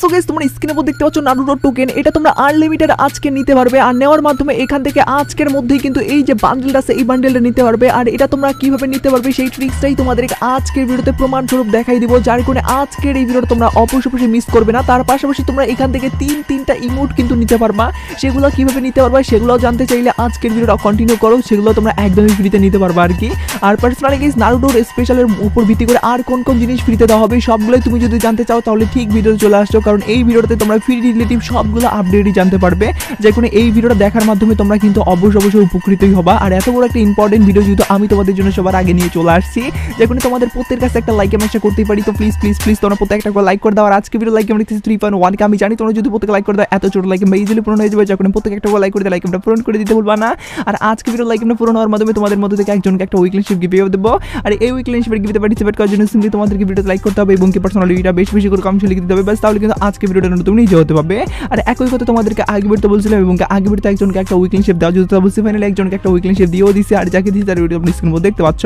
So guys তোমরা স্ক্রিনের উপর দেখতে পাচ্ছ নারুটো টোকেন এটা তোমরা আনলিমিটেড আজকে নিতে পারবে। আর নেওয়ার মাধ্যমে এখান থেকে আজকের মধ্যেই কিন্তু এই যে বান্ডেলটা আছে, এই বান্ডেলটা নিতে পারবে। আর এটা তোমরা কীভাবে নিতে পারবে সেই ট্রিক্সটাই তোমাদেরকে আজকের ভিডিওতে প্রমাণ স্বরূপ দেখাই দিব। যার কারণে আজকের এই ভিডিওটা তোমরা অবশ্যই মিস করবে না। তার পাশাপাশি তোমরা এখান থেকে তিন, তিনটা ইমোট কিন্তু নিতে পারবা। সেগুলো কীভাবে নিতে পারবা সেগুলো জানতে চাইলে আজকের ভিডিওটা কন্টিনিউ করো। সেগুলো তোমরা একদমই ফ্রিতে নিতে পারবা আর কি। আর পার্সোনালি গেস নারুটোর স্পেশালের উপর ভিত্তি করে আর কোন কোন জিনিস ফ্রিতে দেওয়া হবে, সবগুলোই তুমি যদি জানতে চাও, তাহলে ঠিক ভিডিওতে চলে আসছো। কারণ এই ভিডিওটাতে তোমরা ফ্রি রিলেটিভ সবগুলো আপডেটই জানতে পারবে। যে কোনো এই ভিডিওটা দেখার মাধ্যমে তোমরা কিন্তু অবশ্যই অবশ্যই উপকৃতই হবা। আর এত বড় একটা ইম্পর্টেন্ট ভিডিও যেহেতু আমি তোমাদের জন্য সবার আগে নিয়ে চলে আসছি, যে কোনো তোমাদের প্রত্যেকের কাছে একটা লাইক আমি আশা করতেই পারি। তো প্লিজ প্লিজ প্লিজ তোমরা প্রত্যেক একটা করে লাইক করে দাও। আর আজকে ভিডিও লাইক আমি থ্রি পয়েন্ট ওয়ানকে আমি জানি তোমরা যদি প্রত্যেক লাইক করে দাও, এত ছোট লাইক আমি ইজিলি পূরণ হয়ে যাবে। যখন প্রত্যেক একটা লাইক করে লাইক আমরা পূরণ করে দিতে বলবা না। আর আজকে ভিডিও লাইক আমরা পূরণ হওয়ার মাধ্যমে তোমাদের মধ্যে থেকে একজনকে একটা উইকলি শিপ গিফট দেবো। আর এই উইকলি শিপের গিফটে পার্টিসিপেট করার জন্য সিম্পলি তোমাদেরকে ভিডিওতে লাইক করতে হবে এবং কি পার্সোনালি এটা বেশি বেশি করে কমেন্ট লিখে দিতে হবে। বাস তাহলে কিন্তু আজকে ভিডিওটা কিন্তু তুমি নিজে হতে পারবে। আর একই কথা তোমাদেরকে আগে ভিডিওতে বলছিলাম এবং আগে ভিডিওতে একজনকে একটা উইকলি শিপ দেওয়া যদি বলছি ফাইনালি একজনকে একটা উইকলি শিপ দিয়েও দিছে। আর যাকে দিয়েছে তার ভিডিও আপনি স্ক্রিন মধ্যে দেখতে পাচ্ছ।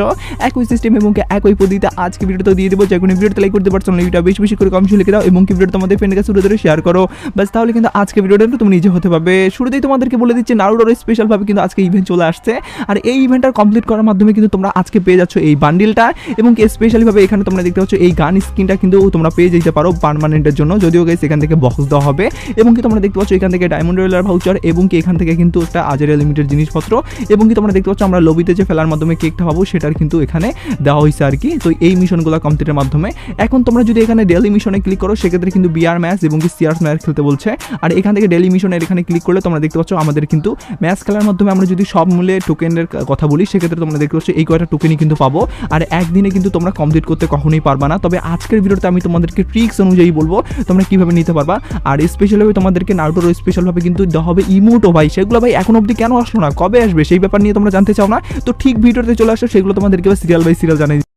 একই সিস্টেম এবং একই পদ্ধতিতে আজকে ভিডিওতে দিয়ে দেবো। যে কোনো ভিডিওতে লাইক করতে পারছ না এটা বেশি বেশি করে কমেন্ট লিখে দাও এবং কি ভিডিও তোমাদের ফ্রেন্ডের কাছে ধরে শেয়ার করো। বাস তাহলে কিন্তু আজকে ভিডিওটা তুমি নিজে হতে পারবে। শুরুতেই তোমাদেরকে বলে দিচ্ছে নারুডোর স্পেশাল ভাবে কিন্তু আজকে ইভেন্ট চলে আসছে। আর এই ইভেন্টটা কমপ্লিট করার মাধ্যমে কিন্তু তোমরা আজকে পেয়ে যাচ্ছ এই বান্ডিলটা এবং কি স্পেশালি ভাবে এখানে তোমরা দেখতে পাচ্ছ, এই গান স্কিনটা কিন্তু তোমরা পেয়ে যেতে পারো পার্মানেন্টের জন্য। যদিও গেছে এখান থেকে বক্স দেওয়া হবে। এবং কি তোমরা দেখতে পাচ্ছ, এখান থেকে ডায়মন্ড রোলার ভাউচার এবং কি এখান থেকে কিন্তু একটা আজারিয়া লিমিটেড জিনিসপত্র। এবং কি তোমরা দেখতে পাচ্ছ, আমরা লবিতে যে ফেলার মাধ্যমে কেকটা পাবো, সেটার কিন্তু এখানে দেওয়া হয়েছে আর কি। তো এই মিশনগুলো কমপ্লিটের মাধ্যমে। এখন তোমরা যদি এখানে ডেলি মিশনে ক্লিক করো, সেক্ষেত্রে কিন্তু বিআর ম্যাচ এবং কি সিআর ম্যাচ খেলতে বলছে। আর এখান থেকে ডেলি মিশনের এখানে ক্লিক করলে তোমরা দেখতে পাচ্ছ, আমাদের কিন্তু ম্যাচ খেলার মাধ্যমে আমরা যদি সব মূল্যে টোকেনের কথা বলি, সেক্ষেত্রে তোমরা দেখতে পাচ্ছ, এই কয়টা টোকেনই কিন্তু পাবো। আর একদিনে কিন্তু তোমরা কমপ্লিট করতে কখনোই পারবা না। তবে আজকের ভিডিওতে আমি তোমাদেরকে ট্রিক্স অনুযায়ী বলব, তোমরা কীভাবে নিতে পারবা? আর স্পেশালভাবে তোমাদেরকে নারুটোর স্পেশালভাবে কিন্তু দেওয়া হবে ইমোটো ভাই। সেগুলো ভাই এখন অবধি কেন আসলো না? কবে আসবে? সেই ব্যাপার নিয়ে তোমরা জানতে চাও না? তো ঠিক ভিডিওতে চলে আসো, সেগুলো তোমাদেরকে সিরিয়াল বাই সিরিয়াল জানাই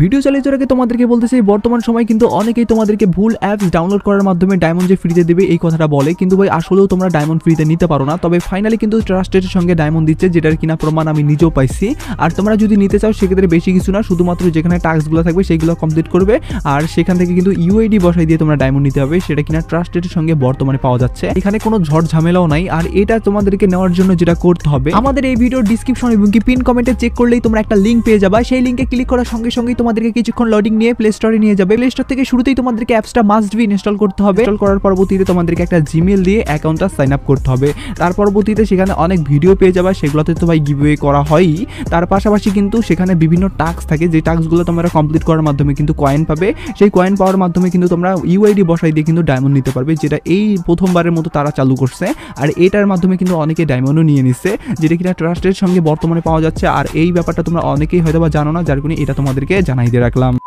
ভিডিও চালিয়ে যাওয়ার আগে তোমাদেরকে বলতে চাই, বর্তমান সময় কিন্তু অনেকেই তোমাদেরকে ভুল অ্যাপস ডাউনলোড করার মাধ্যমে ডায়মন্ড যে ফ্রিতে দেবে, এই কথাটা বলে। কিন্তু ভাই, আসলেও তোমরা ডায়মন্ড ফ্রিতে নিতে পারো না। তবে ফাইনালি কিন্তু ট্রাস্টের সঙ্গে ডায়মন্ড দিচ্ছে, যেটার কিনা প্রমাণ আমি নিজেও পাইছি। আর তোমরা যদি নিতে চাও, সেক্ষেত্রে বেশি কিছু না, শুধুমাত্র যেখানে টাস্কগুলো থাকবে সেগুলো কমপ্লিট করবে। আর সেখান থেকে কিন্তু ইউআইডি বসাই দিয়ে তোমরা ডায়মন্ড নিতে হবে, সেটা কিনা ট্রাস্টের সঙ্গে বর্তমানে পাওয়া যাচ্ছে। এখানে কোনো ঝড় ঝামেলাও নাই, আর এটা তোমাদেরকে নেওয়ার জন্য যেটা করতে হবে, আমাদের এই ভিডিওর ডিসক্রিপশন এবং কি পিন কমেন্টে চেক করলেই তোমরা একটা লিঙ্ক পেয়ে যাবে। সেই লিঙ্কে ক্লিক করার সঙ্গে সঙ্গেই তোমাদেরকে কিছুক্ষণ লোডিং নিয়ে প্লে স্টোরে নিয়ে যাবে। প্লে স্টোর থেকে শুরুতেই তোমাদেরকে অ্যাপসটা মাস্ট বি ইনস্টল করতে হবে। ইনস্টল করার পরবর্তীতে তোমাদেরকে একটা জিমেল দিয়ে অ্যাকাউন্টটা সাইন আপ করতে হবে। তার পরবর্তীতে সেখানে অনেক ভিডিও পেয়ে যাবে, সেগুলোতে তো ভাই গিভওয়ে করা হয়ই তার পাশাপাশি কিন্তু সেখানে বিভিন্ন টাস্ক থাকে, যে টাস্কগুলো তোমরা কমপ্লিট করার মাধ্যমে কিন্তু কয়েন পাবে। সেই কয়েন পাওয়ার মাধ্যমে কিন্তু তোমরা ইউআইডি বসাই দিয়ে কিন্তু ডায়মন্ড নিতে পারবে, যেটা এই প্রথমবারের মতো তারা চালু করছে। আর এটার মাধ্যমে কিন্তু অনেকে ডায়মন্ডও নিয়ে নিচ্ছে, যেটা কিনা ট্রাস্টের সঙ্গে বর্তমানে পাওয়া যাচ্ছে। আর এই ব্যাপারটা তোমরা অনেকেই হয়তো বা জানো না, যার কারণে এটা তোমাদেরকে জানাই দিয়ে রাখলাম।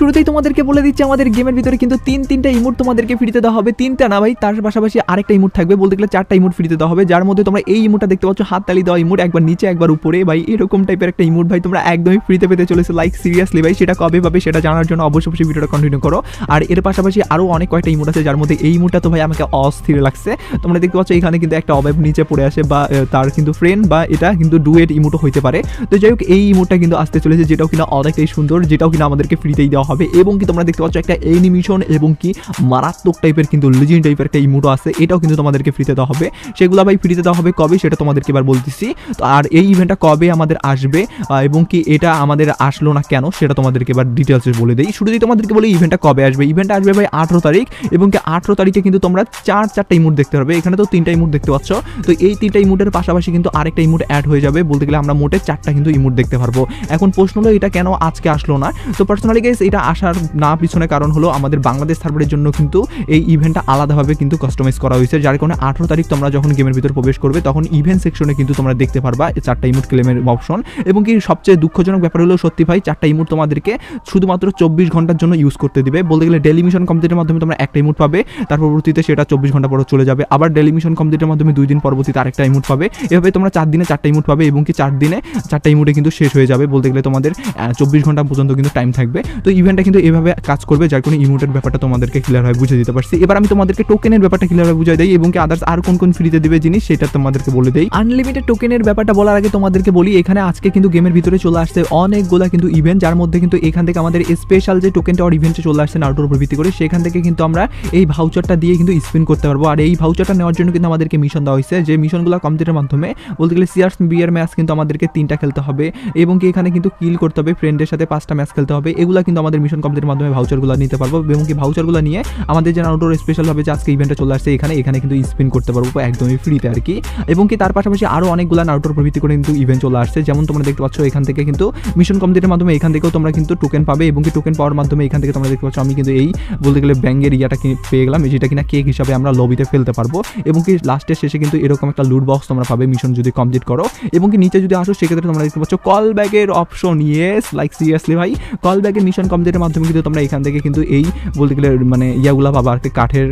শুরুতেই তোমাদেরকে বলে দিচ্ছি, আমাদের গেমের ভিতরে কিন্তু তিন, তিনটা ইমোট তোমাদেরকে ফ্রিতে দেওয়া হবে। তিনটা না ভাই, তার পাশাপাশি আরেকটা ইমোট থাকবে, বলতে গেলে চারটা ইমোট ফ্রিতে দেওয়া হবে, যার মধ্যে তোমরা এই ইমোটটা দেখতে পাচ্ছ হাত তালি দেওয়া ইমোট একবার নিচে, একবার উপরে, ভাই, এরকম টাইপের একটা ইমোট ভাই, তোমরা একদমই ফ্রিতে পেতে চলেছে লাইক সিরিয়াসলি ভাই, সেটা কবে পাবে সেটা জানার জন্য অবশ্যই অবশ্যই ভিডিওটা কন্টিনিউ করো। আর এর পাশাপাশি আরও অনেক কয়েকটা ইমোট আছে, যার মধ্যে এই ইমোটটা তো ভাই আমাকে অস্থির লাগছে। তোমরা দেখতে পাচ্ছ, এখানে কিন্তু একটা অভাব নিচে পড়ে আসে বা তার কিন্তু ফ্রেন্ড বা, এটা কিন্তু ডুয়েট ইমোটও হইতে পারে। তো যাই হোক, এই ইমোটটা কিন্তু আসতে চলেছে, যেটাও কিনা অনেকটাই সুন্দর, যেটাও কিনা আমাদেরকে ফ্রিতেই দেওয়া হবে এবং কি তোমরা দেখতে পাচ্ছ একটা এনিমিশন এবং কি মারাত্মক টাইপের কিন্তু লিজেন্ড টাইপের একটা ইমোটো আছে। এটাও কিন্তু তোমাদেরকে ফ্রিতে দেওয়া হবে। সেগুলো ভাই ফ্রিতে দেওয়া হবে কবে সেটা তোমাদেরকে এবার বলতেছি। তো আর এই ইভেন্টটা কবে আমাদের আসবে এবং কি এটা আমাদের আসলো না কেন সেটা তোমাদেরকে এবার ডিটেলসে বলে দিই। শুরুতেই তোমাদেরকে বলি ইভেন্টটা কবে আসবে? ইভেন্টটা আসবে ভাই আঠেরো তারিখ এবং কি আঠেরো তারিখে কিন্তু তোমরা চার, চারটা ইমোট দেখতে পারবে। এখানে তো তিনটা ইমোট দেখতে পাচ্ছ। তো এই তিনটা ইমোটের পাশাপাশি কিন্তু আরেকটা ইমোট অ্যাড হয়ে যাবে। বলতে গেলে আমরা মোটে চারটা কিন্তু ইমোট দেখতে পারব। এখন প্রশ্ন হলো, এটা কেন আজকে আসলো না? তো পার্সোনালি গাইস এটা আসার না পিছনে কারণ হলো আমাদের বাংলাদেশ সার্ভারের জন্য কিন্তু এই ইভেন্টটা আলাদাভাবে কিন্তু কাস্টমাইজ করা হয়েছে। যার কারণে আঠেরো তারিখ তোমরা যখন গেমের ভিতর প্রবেশ করবে, তখন ইভেন্ট সেকশনে কিন্তু তোমরা দেখতে পারবা চারটা ইমোট ক্লেমের অপশন এবং কি সবচেয়ে দুঃখজনক ব্যাপার হলো, সত্যি ভাই, চারটা ইমোট তোমাদেরকে শুধুমাত্র চব্বিশ ঘণ্টার জন্য ইউজ করতে দিবে। বলতে গেলে ডেলি মিশন কমপ্লিটের মাধ্যমে তোমরা একটা ইমোট পাবে, তার পরবর্তীতে সেটা চব্বিশ ঘণ্টা পর চলে যাবে। আবার ডেলি মিশন কমপ্লিটের মাধ্যমে দুই দিন পরবর্তীতে আরেকটা ইমোট পাবে। এভাবে তোমরা চার দিনে চারটা ইমোট পাবে এবং কি চার দিনে চারটা ইমোটে কিন্তু শেষ হয়ে যাবে। বলতে গেলে তোমাদের চব্বিশ ঘণ্টা পর্যন্ত কিন্তু টাইম থাকবে। তো ইভেন্ট ইভেন্টটা কিন্তু এভাবে কাজ করবে, যার কোনো ইমোটের ব্যাপারটা তোমাদেরকে ক্লিয়ার হয় বুঝে দিতে পারছি। এবার আমি তোমাদেরকে টোকেনের ব্যাপারটা ক্লিয়ার হয় বুঝাই দিই, এবং কি আদার্স আর কোন কোন ফ্রিতে দিবে জিনিস, সেটা তোমাদেরকে বলে দেই। আনলিমিটেড টোকেনের ব্যাপারটা বলার আগে তোমাদেরকে বলি, এখানে আজকে কিন্তু গেমের ভিতরে চলে আসছে অনেকগুলা কিন্তু ইভেন্ট যার মধ্যে কিন্তু এখান থেকে আমাদের স্পেশাল যে টোকেনটা আর ইভেন্টে চলে আসছে নারুটোর উপর ভিত্তি করে, সেখান থেকে কিন্তু আমরা এই ভাউচারটা দিয়ে কিন্তু স্পিন করতে পারব। আর এই ভাউচারটা নেওয়ার জন্য কিন্তু আমাদেরকে মিশন দেওয়া হয়েছে, যে মিশনগুলো কমপ্লিটের মাধ্যমে, বলতে গেলে সিআরস বিয়ার ম্যাচ কিন্তু আমাদেরকে তিনটা খেলতে হবে, এবং কি এখানে কিন্তু কিল করতে হবে ফ্রেন্ডের সাথে পাঁচটা ম্যাচ খেলতে হবে, এগুলো কিন্তু আমাদের মিশন কমপ্লিটের মাধ্যমে ভাউচারগুলো নিতে পারব। এবং কি ভাউচারগুলো নিয়ে আমাদের যে নারুটোর স্পেশাল হবে যে আজকে ইভেন্টে চলে আসছে এখানে এখানে কিন্তু স্পিন করতে পারব একদমই ফ্রিতে আর কি। এবং কি তার পাশাপাশি আরও অনেকগুলো নারুটোর উপর ভিত্তি করে কিন্তু ইভেন্ট চলে আসছে। যেমন তোমরা দেখতে পাচ্ছ এখান থেকে কিন্তু মিশন কমপ্লিটের মাধ্যমে এখান থেকেও তোমরা কিন্তু টোকেন পাবে এবং কি টোকেন পাওয়ার মাধ্যমে এখান থেকে তোমরা দেখতে পাচ্ছ আমি কিন্তু এই বলতে গেলে ব্যাঙ্গের ইয়াটা পেয়ে গেলাম, যেটা কিনা কেক হিসাবে আমরা লবিতে ফেলতে পারব। এবং কি লাস্টের শেষে কিন্তু এরকম একটা লুট বক্স তোমরা পাবে মিশন যদি কমপ্লিট করো। এবং কি নিচে যদি আসো সেক্ষেত্রে তোমরা দেখতে পাচ্ছ কল ব্যাগের অপশন ইয়েস লাইক সিরিয়াসলি ভাই কল ব্যাগের মিশন কমপ্লিটের মাধ্যমে কিন্তু তোমরা এখান থেকে কিন্তু এই বলতে গেলে মানে ইয়াগুলা পাবা আর কাঠের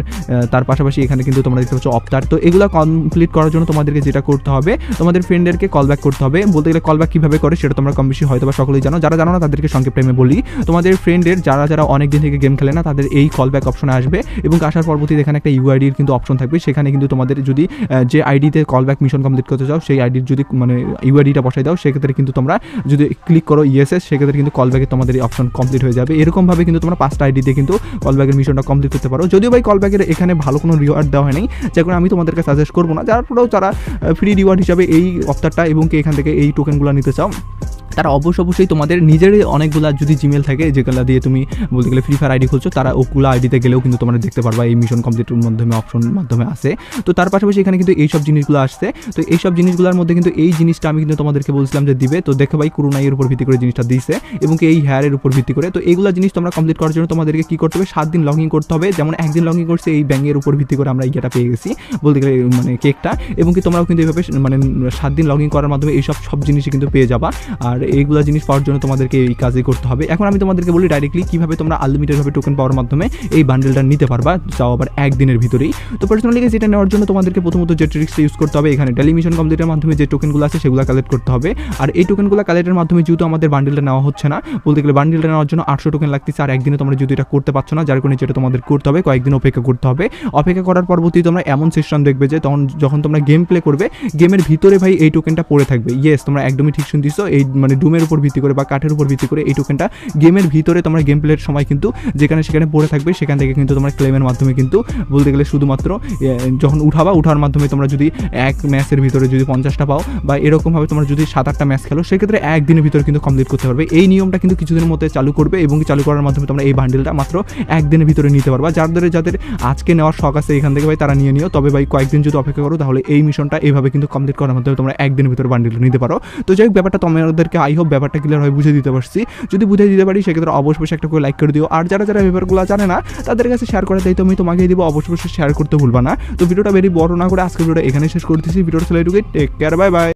তার পাশাপাশি এখানে কিন্তু তোমরা দেখতে পাচ্ছ অপতার তো এগুলো কমপ্লিট করার জন্য তোমাদেরকে যেটা করতে হবে, তোমাদের ফ্রেন্ডদেরকে কল ব্যাক করতে হবে। বলতে গেলে কল ব্যাক কীভাবে করে সেটা তোমরা কম বেশি হয়তো বা সকলেই জানো। যারা জানো না, তাদেরকে সংক্ষেপে বলি। তোমাদের ফ্রেন্ডের যারা যারা অনেক দিন থেকে গেম খেলে না, তাদের এই কল ব্যাক অপশনে আসবে এবং আসার পরবর্তীতে এখানে একটা ইউআইডির কিন্তু অপশন থাকবে। সেখানে কিন্তু তোমাদের যদি যে আইডিতে কল ব্যাক মিশন কমপ্লিট করতে চাও, সেই আইডির যদি মানে ইউআইডিটা বসাই দাও, সেক্ষেত্রে কিন্তু তোমরা যদি ক্লিক করো ইএসএস সেক্ষেত্রে কিন্তু কল ব্যাকে তোমাদের এই অপশন কমপ্লিট হয়ে যাবে। এরকমভাবে কিন্তু তোমরা পাঁচটা আইডি দিয়ে কিন্তু কল ব্যাকের মিশনটা কমপ্লিট করতে পারো। যদিও ভাই কল ব্যাকের এখানে ভালো কোনো রিওয়ার্ড দেওয়া হয়নি যে কারণে আমি তোমাদেরকে সাজেস্ট করব না। যার পরেও যারা ফ্রি রিওয়ার্ড হিসাবে এই অফারটা এবং কি এখান থেকে এই টোকেনগুলো নিতে চাও। তারা অবশ্য অবশ্যই তোমাদের নিজেরই অনেকগুলা যদি জিমেল থাকে যেগুলো দিয়ে তুমি বলতে গেলে ফ্রি ফায়ার আইডি খুলছো, তারা ওগুলো আইডিতে গেলেও কিন্তু তোমরা দেখতে পারবা, এই মিশন কমপ্লিটের মাধ্যমে অপশন মাধ্যমে আসে তো তার পাশাপাশি এখানে কিন্তু এইসব জিনিসগুলো আসছে। তো এইসব জিনিসগুলোর মধ্যে কিন্তু এই জিনিসটা আমি কিন্তু তোমাদেরকে বলছিলাম যে দিবে। তো দেখো ভাই করোনাইয়ের উপর ভিত্তি করে জিনিসটা দিয়েছে এবং এই হেয়ারের উপর ভিত্তি করে। তো এইগুলো জিনিস তোমরা কমপ্লিট করার জন্য তোমাদেরকে কি করতে হবে? সাত দিন লগ ইন করতে হবে। যেমন একদিন লগ ইন করছে, এই ব্যাঙ্গের উপর ভিত্তি করে আমরা ইয়েটা পেয়ে গেছি। বলতে গেলে মানে কেকটা এবং কি তোমরাও কিন্তু এইভাবে মানে সাত দিন লগ ইন করার মাধ্যমে এইসব সব জিনিসই কিন্তু পেয়ে যাবা। আর এইগুলো জিনিস পাওয়ার জন্য তোমাদেরকে এই কাজই করতে হবে। এখন আমি তোমাদেরকে বলি ডাইরেক্টলি কীভাবে তোমরা আনলিমিটেডভাবে টোকেন পাওয়ার মাধ্যমে এই বান্ডেলটা নিতে পারবা, যাও আবার একদিনের ভিতরেই। তো পার্সোনালি যেটা নেওয়ার জন্য তোমাদেরকে প্রথমত যে ট্রিক্সটা ইউজ করতে হবে, এখানে টেলিমিশন কমপ্লিটের মাধ্যমে যে টোকেনগুলো আছে সেগুলো কালেক্ট করতে হবে। আর এই টোকেনগুলো কালেক্টের মাধ্যমে যেহেতু আমাদের বান্ডেলটা নেওয়া হচ্ছে না, বলতে গেলে বান্ডেলটা নেওয়ার জন্য আটশো টোকেন লাগতেছে, আর একদিনে তোমরা যদি এটা করতে পারছ না, যার কারণে যেটা তোমাদের করতে হবে, কয়েকদিন অপেক্ষা করতে হবে। অপেক্ষা করার পরবর্তী তোমরা এমন সিস্টেম দেখবে যে তখন যখন তোমরা গেম প্লে করবে গেমের ভিতরে ভাই এই টোকেনটা পড়ে থাকবে। ইয়েস তোমরা একদমই ঠিক শুনতেছো, এই মানে ডুমের উপর ভিত্তি করে বা কাঠের উপর ভিত্তি করে এই টোকেনটা গেমের ভিতরে তোমরা গেম প্লের সময় কিন্তু যেখানে সেখানে পড়ে থাকবে, সেখান থেকে কিন্তু তোমরা ক্লেমের মাধ্যমে কিন্তু বলতে গেলে শুধুমাত্র যখন উঠাবা, উঠার মাধ্যমে তোমরা যদি এক ম্যাচের ভিতরে যদি পঞ্চাশটা পাও বা এরকমভাবে তোমরা যদি সাত আটটা ম্যাচ খেলো, সেক্ষেত্রে একদিনের ভিতরে কিন্তু কমপ্লিট করতে পারবে। এই নিয়মটা কিন্তু কিছুদিনের মধ্যে চালু করবে এবং চালু করার মাধ্যমে তোমরা এই বান্ডেলটা মাত্র একদিনের ভিতরে নিতে পারবা। যাদের যাদের আজকে নেওয়ার শখ আছে এখান থেকে ভাই, তারা নিয়ে নিও। তবে ভাই, কয়েকদিন যদি অপেক্ষা করো, তাহলে এই মিশনটা এইভাবে কিন্তু কমপ্লিট করার মাধ্যমে তোমরা একদিনের ভিতরে বান্ডেল নিতে পারো। তো যাই হোক, ব্যাপারটা তোমাদেরকে আই হোপ ব্যাপারটা ক্লিয়ার হয় বুঝে দিতে পারছি। যদি বুঝে দিতে পারি, সেক্ষেত্রে অবশ্যই একটা করে লাইক করে দিও। আর যারা যারা ব্যাপারগুলো জানে না, তাদের কাছে শেয়ার করার দায়িত্ব আমি তোমাকে দিব, অবশ্যই শেয়ার করতে ভুলবা না। তো ভিডিওটা বেরি বড় না করে আজকে ভিডিওটা এখানে শেষ করতেছি ভিডিওটা ছেলে টেক কেয়ার বাই বাই